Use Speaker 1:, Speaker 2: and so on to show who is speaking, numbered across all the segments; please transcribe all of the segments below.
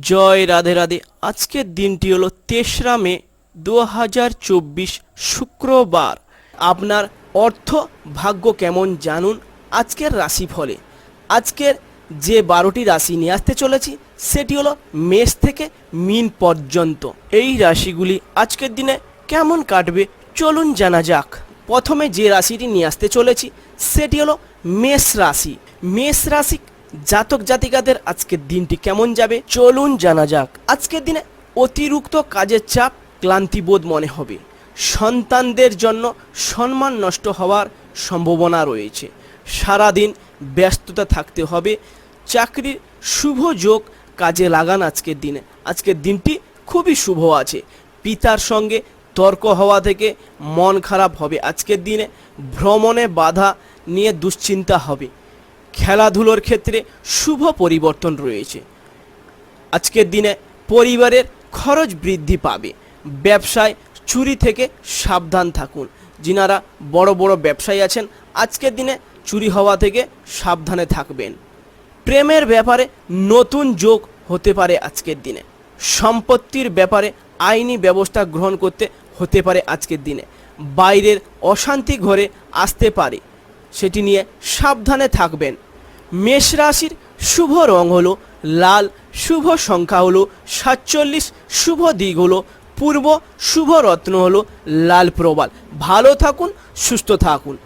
Speaker 1: জয়, রাধে রাধে। আজকের দিনটি হলো তেসরা মে দু হাজার চব্বিশ শুক্রবার। আপনার অর্থ ভাগ্য কেমন জানুন আজকের রাশিফলে। আজকের যে বারোটি রাশি নিয়ে আসতে চলেছি, সেটি হলো মেষ থেকে মিন পর্যন্ত। এই রাশিগুলি আজকের দিনে কেমন কাটবে চলুন জানা যাক। প্রথমে যে রাশিটি নিয়ে আসতে চলেছি, সেটি হলো মেষ রাশি। মেষ রাশি জাতক জাতিকাদের আজকের দিনটি কেমন যাবে? চলুন জানা যাক। আজকের দিনে অতিরিক্ত কাজের চাপ ক্লান্তিবোধ মনে হবে। সন্তানদের জন্য সম্মান নষ্ট হওয়ার সম্ভাবনা রয়েছে। সারাদিন ব্যস্ততা থাকতে হবে। চাকরির শুভ যোগ কাজে লাগান আজকের দিনে। আজকের দিনটি খুবই শুভ আছে। পিতার সঙ্গে তর্ক হওয়া থেকে মন খারাপ হবে। আজকের দিনে ভ্রমণে বাধা নিয়ে দুশ্চিন্তা হবে। খেলাধুলোর ক্ষেত্রে শুভ পরিবর্তন রয়েছে। আজকের দিনে পরিবারের খরচ বৃদ্ধি পাবে। ব্যবসায় চুরি থেকে সাবধান থাকুন। যিনারা বড় বড় ব্যবসায়ী আছেন, আজকের দিনে চুরি হওয়া থেকে সাবধানে থাকবেন। প্রেমের ব্যাপারে নতুন যোগ হতে পারে আজকের দিনে। সম্পত্তির ব্যাপারে আইনি ব্যবস্থা গ্রহণ করতে হতে পারে আজকের দিনে। বাইরের অশান্তি ঘরে আসতে পারে। সেটি নিয়ে সাবধানে থাকবেন। মেষ রাশির শুভ রং হলো লাল, শুভ সংখ্যা হলো সাতচল্লিশ, শুভ দিক হলো পূর্ব, শুভ রত্ন হলো লাল প্রবাল। ভালো থাকুন, সুস্থ থাকুন।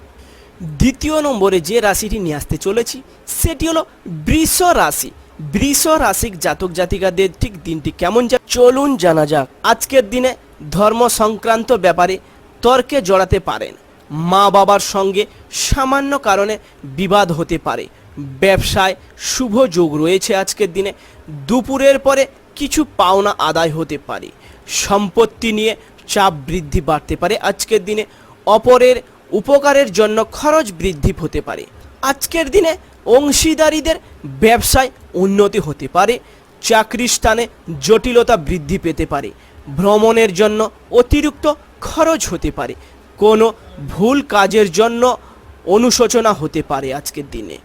Speaker 1: দ্বিতীয় নম্বরে যে রাশিটি নিয়ে আসতে চলেছি, সেটি হলো বৃষ রাশি। বৃষ রাশিক জাতক জাতিকাদের ঠিক দিনটি কেমন যা চলুন জানা যাক। আজকের দিনে ধর্ম সংক্রান্ত ব্যাপারে তর্কে জড়াতে পারেন। মা বাবার সঙ্গে সামান্য কারণে বিবাদ হতে পারে। ব্যবসায় শুভ যোগ রয়েছে আজকের দিনে। দুপুরের পরে কিছু পাওনা আদায় হতে পারে। সম্পত্তি নিয়ে চাপ বৃদ্ধি বাড়তে পারে আজকের দিনে। অপরের উপকারের জন্য খরচ বৃদ্ধি হতে পারে। আজকের দিনে অংশীদারীদের ব্যবসায় উন্নতি হতে পারে। চাকরির স্থানে জটিলতা বৃদ্ধি পেতে পারে। ভ্রমণের জন্য অতিরিক্ত খরচ হতে পারে। কোনো ভুল কাজের জন্য অনুশোচনা হতে পারে আজকের দিনে।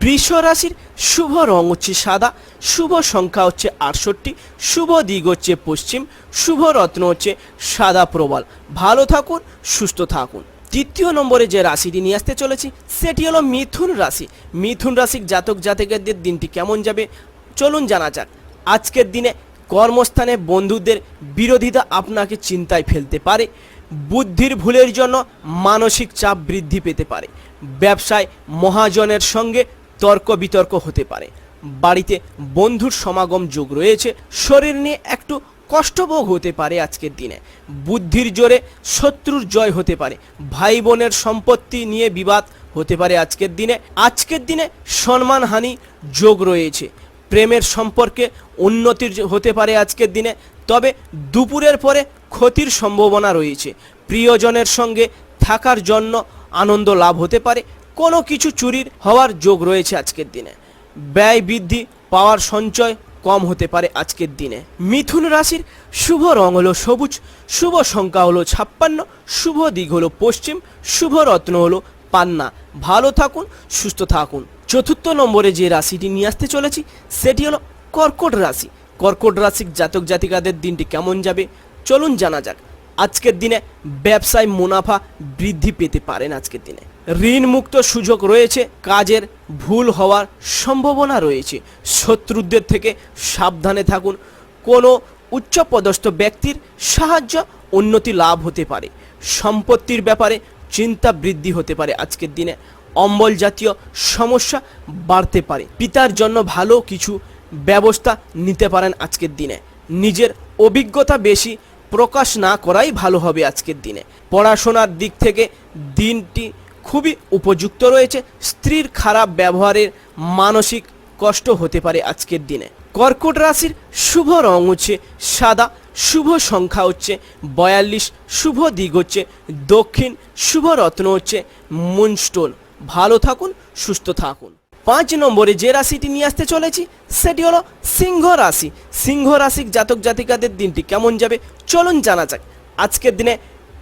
Speaker 1: বৃষ রাশির শুভ রং হচ্ছে সাদা, শুভ সংখ্যা হচ্ছে আটষট্টি, শুভ দিক হচ্ছে পশ্চিম, শুভ রত্ন হচ্ছে সাদা প্রবল। ভালো থাকুন, সুস্থ থাকুন। তৃতীয় নম্বরে যে রাশিটি নিয়ে আসতে চলেছি, সেটি হলো মিথুন রাশি। মিথুন রাশির জাতক জাতকদের দিনটি কেমন যাবে? চলুন জানা যাক। আজকের দিনে কর্মস্থানে বন্ধুদের বিরোধিতা আপনাকে চিন্তায় ফেলতে পারে। বুদ্ধির ভুলের জন্য মানসিক চাপ বৃদ্ধি পেতে পারে। ব্যবসায় মহাজনের সঙ্গে তর্ক বিতর্ক হতে পারে। বাড়িতে বন্ধুর সমাগম যোগ রয়েছে, শরীর নিয়ে একটু কষ্টভোগ হতে পারে আজকের দিনে। বুদ্ধির জোরে শত্রুর জয় হতে পারে। ভাই বোনের সম্পত্তি নিয়ে বিবাদ হতে পারে আজকের দিনে। আজকের দিনে সম্মানহানি যোগ রয়েছে। প্রেমের সম্পর্কে উন্নতির হতে পারে আজকের দিনে। তবে দুপুরের পরে ক্ষতির সম্ভাবনা রয়েছে। প্রিয়জনের সঙ্গে থাকার জন্য আনন্দ লাভ হতে পারে। কোনো কিছু চুরির হওয়ার যোগ রয়েছে আজকের দিনে। ব্যয় বৃদ্ধি, পাওয়ার সঞ্চয় কম হতে পারে আজকের দিনে। মিথুন রাশির শুভ রং হলো সবুজ, শুভ সংখ্যা হলো ছাপ্পান্ন, শুভ দিক হলো পশ্চিম, শুভ রত্ন হলো পান্না। ভালো থাকুন, সুস্থ থাকুন। চতুর্থ নম্বরে যে রাশিটি নিয়ে আসতে চলেছি, সেটি হলো কর্কট রাশি। কর্কট রাশির জাতক জাতিকাদের দিনটি কেমন যাবে? চলুন জানা যাক। আজকের দিনে ব্যবসায় মুনাফা বৃদ্ধি পেতে পারেন আজকের দিনে। ঋণ মুক্ত সুযোগ রয়েছে, কাজের ভুল হওয়ার সম্ভাবনা রয়েছে। শত্রুদের থেকে সাবধানে থাকুন। কোনো উচ্চপদস্থ ব্যক্তির সাহায্য উন্নতি লাভ হতে পারে। সম্পত্তির ব্যাপারে চিন্তা বৃদ্ধি হতে পারে আজকের দিনে। অম্বল জাতীয় সমস্যা বাড়তে পারে। পিতার জন্য ভালো কিছু ব্যবস্থা নিতে পারেন আজকের দিনে। নিজের অভিজ্ঞতা বেশি প্রকাশ না করাই ভালো হবে আজকের দিনে। পড়াশোনার দিক থেকে দিনটি খুবই উপযুক্ত রয়েছে। স্ত্রীর খারাপ ব্যবহারের মানসিক কষ্ট হতে পারে আজকের দিনে। কর্কট রাশির শুভ রং হচ্ছে সাদা, শুভ সংখ্যা হচ্ছে বয়াল্লিশ, শুভ দিক হচ্ছে দক্ষিণ, শুভ রত্ন হচ্ছে মুনস্টোন। ভালো থাকুন, সুস্থ থাকুন। পাঁচ নম্বরে যে রাশিটি নিয়ে আসতে চলেছি, সেটি হলো সিংহ রাশি। সিংহ রাশির জাতক জাতিকাদের দিনটি কেমন যাবে, চলুন জানা যাক। আজকের দিনে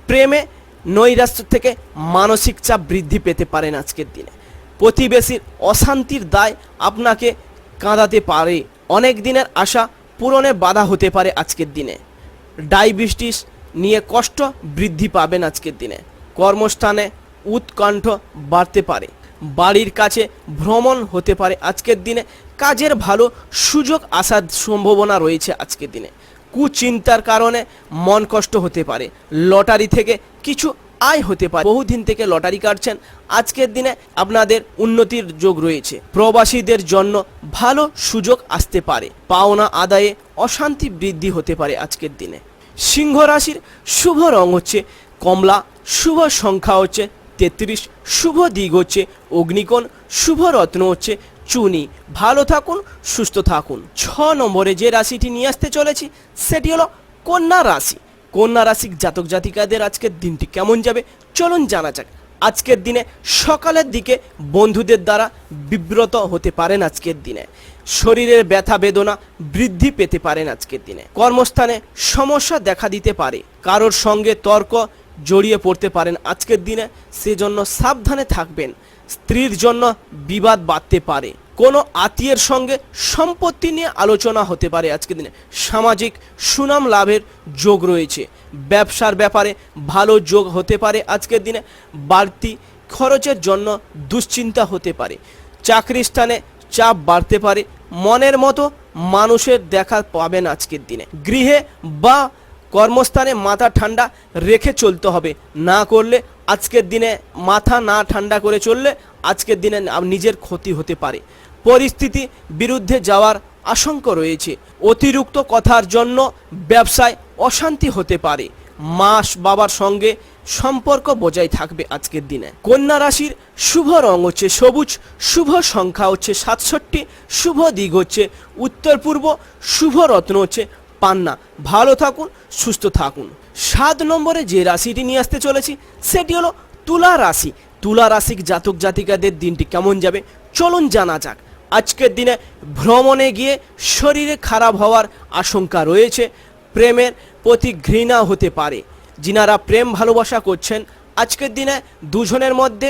Speaker 1: প্রেমে নৈরাশ্য থেকে মানসিক চাপ বৃদ্ধি পেতে পারেন আজকের দিনে। প্রতিবেশীর অশান্তির দায় আপনাকে কাঁদাতে পারে। অনেক দিনের আশা পূরণে বাধা হতে পারে আজকের দিনে। ডায়াবেটিস নিয়ে কষ্ট বৃদ্ধি পাবেন আজকের দিনে। কর্মস্থানে উৎকণ্ঠ বাড়তে পারে। বাড়ির কাছে ভ্রমণ হতে পারে আজকের দিনে। কাজের ভালো সুযোগ আসার সম্ভাবনা রয়েছে আজকের দিনে। কুচিন্তার কারণে মন কষ্ট হতে পারে। লটারি থেকে কিছু আয় হতে পারে। বহুদিন থেকে লটারি কাটছেন। আজকের দিনে আপনাদের উন্নতির যোগ রয়েছে। প্রবাসীদের জন্য ভালো সুযোগ আসতে পারে। পাওনা আদায়ে অশান্তি বৃদ্ধি হতে পারে আজকের দিনে। সিংহ রাশির শুভ রং হচ্ছে কমলা। শুভ সংখ্যা হচ্ছে তেত্রিশ, শুভ দিক হচ্ছে অগ্নিকোণ, শুভ রত্ন হচ্ছে চুনি। ভালো থাকুন, সুস্থ থাকুন। ছ নম্বরে যে রাশিটি নিয়ে আসতে চলেছি, সেটি হলো কন্যা রাশি। কন্যা রাশির জাতক জাতিকাদের আজকের দিনটি কেমন যাবে, চলুন জানা যাক। আজকের দিনে সকালের দিকে বন্ধুদের দ্বারা বিব্রত হতে পারেন আজকের দিনে। শরীরের ব্যথা বেদনা বৃদ্ধি পেতে পারেন আজকের দিনে। কর্মস্থানে সমস্যা দেখা দিতে পারে। কারোর সঙ্গে তর্ক জড়িয়ে পড়তে পারেন আজকের দিনে, সেজন্য সাবধানে থাকবেন। স্ত্রীর জন্য বিবাদ বাড়তে পারে। কোনো আত্মীয়ের সঙ্গে সম্পত্তি নিয়ে আলোচনা হতে পারে আজকের দিনে। সামাজিক সুনাম লাভের যোগ রয়েছে। ব্যবসার ব্যাপারে ভালো যোগ হতে পারে আজকের দিনে। বাড়তি খরচের জন্য দুশ্চিন্তা হতে পারে। চাকরি স্থানে চাপ বাড়তে পারে। মনের মতো মানুষের দেখা পাবেন আজকের দিনে। গৃহে বা কর্মস্থানে মাথা ঠান্ডা রেখে চলতে হবে। না করলে আজকের দিনে মাথা না ঠান্ডা করে চললে আজকের দিনে নিজের ক্ষতি হতে পারে। পরিস্থিতি বিরুদ্ধে যাওয়ার আশঙ্কা রয়েছে। অতিরিক্ত কথার জন্য ব্যবসায় অশান্তি হতে পারে। মাস বাবার সঙ্গে সম্পর্ক বজায় থাকবে আজকের দিনে। কন্যা রাশির শুভ রং হচ্ছে সবুজ, শুভ সংখ্যা হচ্ছে সাতষট্টি, শুভ দিক হচ্ছে উত্তর পূর্ব শুভ রত্ন হচ্ছে পান্না ভালো থাকুন, সুস্থ থাকুন। সাত নম্বরে যে রাশিটি নিয়ে আসতে চলেছি, সেটি হলো তুলা রাশি। তুলা রাশিক জাতক জাতিকাদের দিনটি কেমন যাবে? চলুন জানা যাক। আজকের দিনে ভ্রমণে গিয়ে শরীরে খারাপ হওয়ার আশঙ্কা রয়েছে, প্রেমের প্রতি ঘৃণা হতে পারে। যিনারা প্রেম ভালোবাসা করছেন, আজকের দিনে দুজনের মধ্যে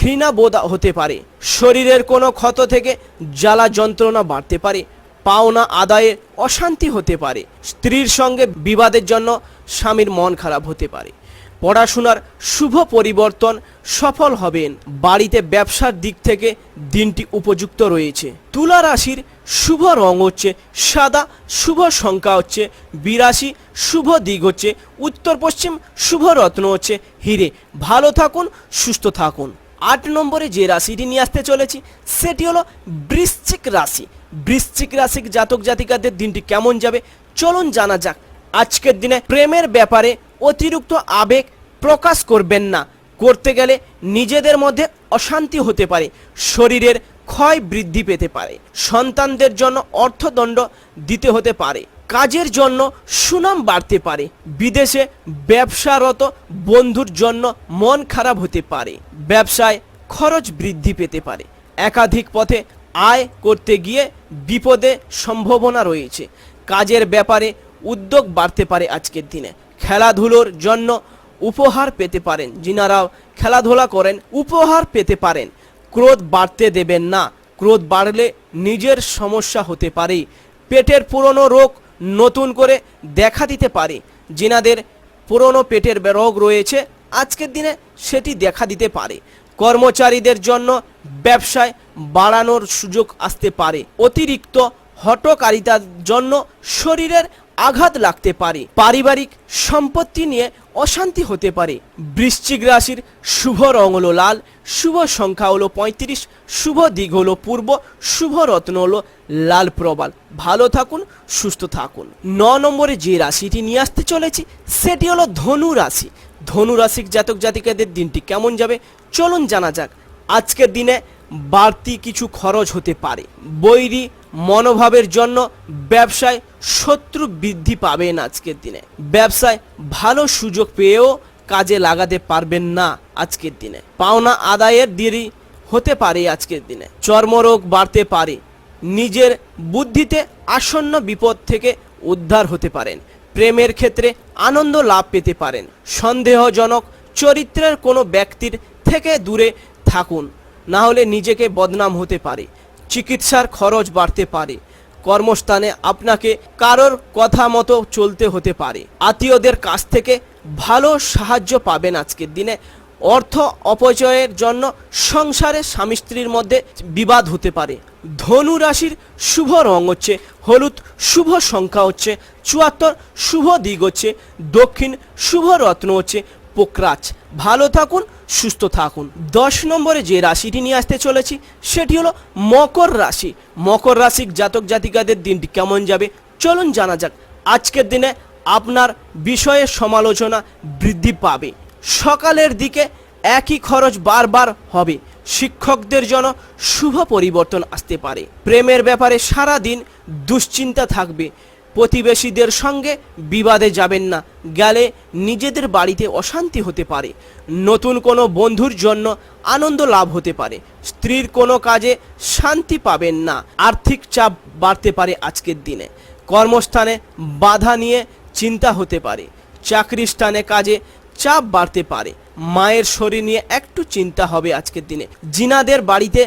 Speaker 1: ঘৃণা বোধ হতে পারে। শরীরের কোনো ক্ষত থেকে জ্বালা যন্ত্রণা বাড়তে পারে। পাওনা আদায়ে অশান্তি হতে পারে। স্ত্রীর সঙ্গে বিবাদের জন্য স্বামীর মন খারাপ হতে পারে। পড়াশোনার শুভ পরিবর্তন সফল হবেন। বাড়িতে ব্যবসার দিক থেকে দিনটি উপযুক্ত রয়েছে। তুলা রাশির শুভ রং হচ্ছে সাদা, শুভ সংখ্যা হচ্ছে বিরাশি, শুভ দিক হচ্ছে উত্তর পশ্চিম, শুভ রত্ন হচ্ছে হিরে। ভালো থাকুন, সুস্থ থাকুন। আট নম্বরে যে রাশিটি নিয়ে আসতে চলেছি, সেটি হলো বৃশ্চিক রাশি। বৃশ্চিক রাশিক জাতক জাতিকাদের দিনটি কেমন যাবে? চলুন জানা যাক। আজকের দিনে প্রেমের ব্যাপারে অতিরিক্ত আবেগ প্রকাশ করবেন না। করতে গেলে নিজেদের মধ্যে অশান্তি হতে পারে, শরীরের ক্ষয় বৃদ্ধি পেতে পারে, সন্তানদের জন্য অর্থদণ্ড দিতে হতে পারে, কাজের জন্য সুনাম বাড়তে পারে, বিদেশে ব্যবসারত বন্ধুর জন্য মন খারাপ হতে পারে, ব্যবসায় খরচ বৃদ্ধি পেতে পারে, একাধিক পথে আয় করতে গিয়ে বিপদে সম্ভাবনা রয়েছে। কাজের ব্যাপারে উদ্যোগ বাড়তে পারে আজকের দিনে। খেলাধুলোর জন্য উপহার পেতে পারেন। যিনারাও খেলাধুলা করেন, উপহার পেতে পারেন। ক্রোধ বাড়তে দেবেন না। ক্রোধ বাড়লে নিজের সমস্যা হতে পারে। পেটের পুরনো রোগ নতুন করে দেখা দিতে পারে। যিনাদের পুরনো পেটের রোগ রয়েছে, আজকের দিনে সেটি দেখা দিতে পারে। কর্মচারীদের জন্য ব্যবসায় বাড়ানোর সুযোগ আসতে পারে। অতিরিক্ত হটকারিতার জন্য শরীরের আঘাত লাগতে পারে। পারিবারিক সম্পত্তি নিয়ে অশান্তি হতে পারে। বৃশ্চিক রাশির শুভ রং হলো লাল, শুভ সংখ্যা হলো পঁয়ত্রিশ, শুভ দিক হলো পূর্ব, শুভ রত্ন হলো লাল প্রবাল। ভালো থাকুন, সুস্থ থাকুন। ন নম্বরে যে রাশিটি নিয়ে আসতে চলেছি, সেটি হলো ধনু রাশি। ধনু রাশিক জাতক জাতিকাদের দিনটি কেমন যাবে? চলুন জানা যাক। আজকের দিনে বাড়তি কিছু খরচ হতে পারে। বৈরি মনোভাবের জন্য ব্যবসায় শত্রু বৃদ্ধি পাবেন আজকের দিনে। ব্যবসায় ভালো সুযোগ পেয়েও কাজে লাগাতে পারবেন না আজকের দিনে। পাওনা আদায়ের দেরি হতে পারে আজকের দিনে। চর্মরোগ বাড়তে পারে। নিজের বুদ্ধিতে আসন্ন বিপদ থেকে উদ্ধার হতে পারেন। প্রেমের ক্ষেত্রে আনন্দ লাভ পেতে পারেন। সন্দেহজনক চরিত্রের কোনো ব্যক্তির থেকে দূরে থাকুন, না হলে নিজেকে বদনাম হতে পারে, চিকিৎসার খরচ বাড়তে পারে, কর্মস্থানে আপনাকে কারোর কথা মতো চলতে হতে পারে। আত্মীয়দের কাছ থেকে ভালো সাহায্য পাবেন আজকের দিনে। অর্থ অপচয়ের জন্য সংসারে স্বামী স্ত্রীর মধ্যে বিবাদ হতে পারে। ধনু রাশির শুভ রং হচ্ছে হলুদ শুভ সংখ্যা হচ্ছে চুয়াত্তর, শুভ দিক হচ্ছে দক্ষিণ, শুভ রত্ন হচ্ছে পোকরাজ। ভালো থাকুন, সুস্থ থাকুন। দশ নম্বরে যে রাশিটি নিয়ে আসতে চলেছি, সেটি হলো মকর রাশি। মকর রাশির জাতক জাতিকাদের দিনটি কেমন যাবে? চলুন জানা যাক। আজকের দিনে আপনার বিষয়ে সমালোচনা বৃদ্ধি পাবে। সকালের দিকে একই খরচ বারবার হবে। শিক্ষকদের জন্য শুভ পরিবর্তন আসতে পারে। প্রেমের ব্যাপারে সারা দিন দুশ্চিন্তা থাকবে। প্রতিবেশীদের সঙ্গে বিবাদে যাবেন না। গেলে নিজেদের বাড়িতে অশান্তি হতে পারে। নতুন কোনো বন্ধুর জন্য আনন্দ লাভ হতে পারে। স্ত্রীর কোনো কাজে শান্তি পাবেন না। আর্থিক চাপ বাড়তে পারে আজকের দিনে। কর্মস্থানে বাধা নিয়ে চিন্তা হতে পারে। চাকরি স্থানে কাজে চাপ বাড়তে পারে। মায়ের শরীর নিয়ে একটু চিন্তা হবে আজকের দিনে। জিনাদের বাড়িতে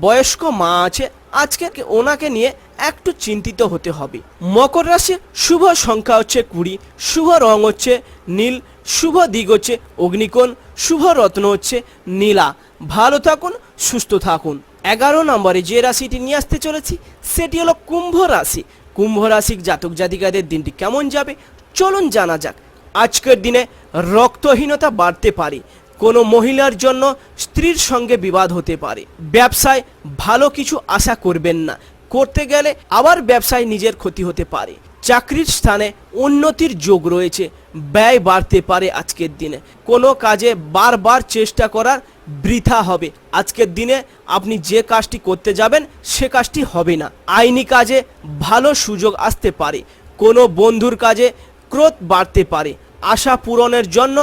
Speaker 1: বয়স্ক মা আছে, আজকে ওনাকে নিয়ে একটু চিন্তিত হতে হবে। মকর রাশির শুভ সংখ্যা হচ্ছে কুড়ি, শুভ রং হচ্ছে নীল, শুভ দিক হচ্ছে অগ্নিকোণ, শুভ রত্ন হচ্ছে নীলা। ভালো থাকুন, সুস্থ থাকুন। এগারো নম্বরে যে রাশিটি নিয়ে আসতে চলেছি, সেটি হলো কুম্ভ রাশি। কুম্ভ রাশির জাতক জাতিকাদের দিনটি কেমন যাবে? চলুন জানা যাক। আজকের দিনে রক্তহীনতা বাড়তে পারে। কোনো মহিলার জন্য স্ত্রীর সঙ্গে বিবাদ হতে পারে। ব্যবসায় ভালো কিছু আশা করবেন না। করতে গেলে আবার ব্যবসায় নিজের ক্ষতি হতে পারে। চাকরির স্থানে উন্নতির যোগ রয়েছে। ব্যয় বাড়তে পারে আজকের দিনে। কোনো কাজে বারবার চেষ্টা করার বৃথা হবে। আজকের দিনে আপনি যে কাজটি করতে যাবেন, সে কাজটি হবে না। আইনি কাজে ভালো সুযোগ আসতে পারে। কোনো বন্ধুর কাজে ক্রোধ বাড়তে পারে। আশা পূরণের জন্য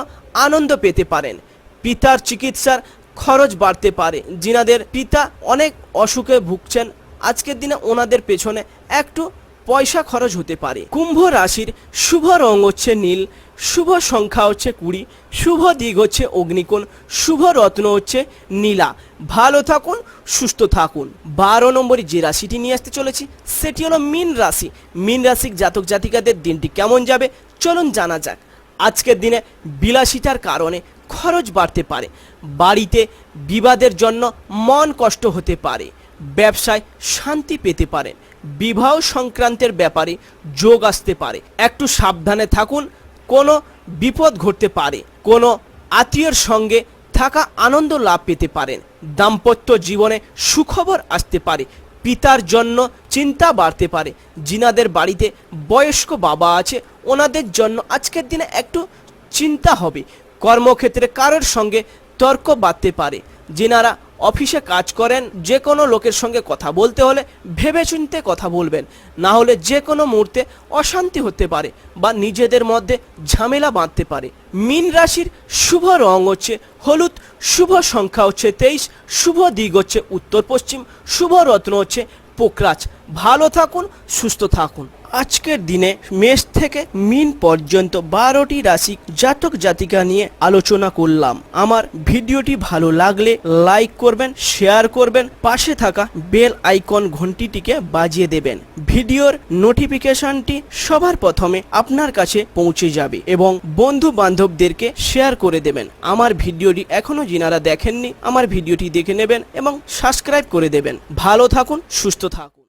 Speaker 1: আনন্দ পেতে পারেন। পিতার চিকিৎসার খরচ বাড়তে পারে। যিনাদের পিতা অনেক অসুখে ভুগছেন। আজকের দিনে ওনাদের পেছনে একটু পয়সা খরচ হতে পারে। কুম্ভ রাশির শুভ রং হচ্ছে নীল, শুভ সংখ্যা হচ্ছে কুড়ি, শুভ দিক হচ্ছে অগ্নিকোণ, শুভ রত্ন হচ্ছে নীলা। ভালো থাকুন, সুস্থ থাকুন। বারো নম্বরে যে রাশিটি নিয়ে আসতে চলেছি, সেটি হলো মিন রাশি। মিন রাশির জাতক জাতিকাদের দিনটি কেমন যাবে? চলুন জানা যাক। আজকের দিনে বিলাসিতার কারণে খরচ বাড়তে পারে। বাড়িতে বিবাদের জন্য মন কষ্ট হতে পারে। ব্যবসায় শান্তি পেতে পারেন বিবাহ সংক্রান্তের ব্যাপারে যোগ আসতে পারে। একটু সাবধানে থাকুন, কোনো বিপদ ঘটতে পারে। কোনো আত্মীয়র সঙ্গে থাকা আনন্দ লাভ পেতে পারেন। দাম্পত্য জীবনে সুখবর আসতে পারে। পিতার জন্য চিন্তা বাড়তে পারে। জিনাদের বাড়িতে বয়স্ক বাবা আছে, ওনাদের জন্য আজকের দিনে একটু চিন্তা হবে। কর্মক্ষেত্রে কারোর সঙ্গে তর্ক বাড়তে পারে। যেনারা অফিসে কাজ করেন যে কোনো লোকের সঙ্গে কথা বলতে হলে ভেবেচিন্তে কথা বলবেন। না হলে যে কোনো মুহূর্তে অশান্তি হতে পারে বা নিজেদের মধ্যে ঝামেলা বাঁধতে পারে। মিন রাশির শুভ রং হচ্ছে হলুদ, শুভ সংখ্যা হচ্ছে তেইশ, শুভ দিক হচ্ছে উত্তর পশ্চিম, শুভ রত্ন হচ্ছে পোকরাজ। ভালো থাকুন, সুস্থ থাকুন। আজকের দিনে মেষ থেকে মিন পর্যন্ত বারোটি রাশি জাতক জাতিকা নিয়ে আলোচনা করলাম। আমার ভিডিওটি ভালো লাগলে লাইক করবেন, শেয়ার করবেন, পাশে থাকা বেল আইকন ঘন্টিটিকে বাজিয়ে দেবেন। ভিডিওর নোটিফিকেশনটি সবার প্রথমে আপনার কাছে পৌঁছে যাবে এবং বন্ধু বান্ধবদেরকে শেয়ার করে দেবেন। আমার ভিডিওটি এখনও যিনারা দেখেননি, আমার ভিডিওটি দেখে নেবেন এবং সাবস্ক্রাইব করে দেবেন। ভালো থাকুন, সুস্থ থাকুন।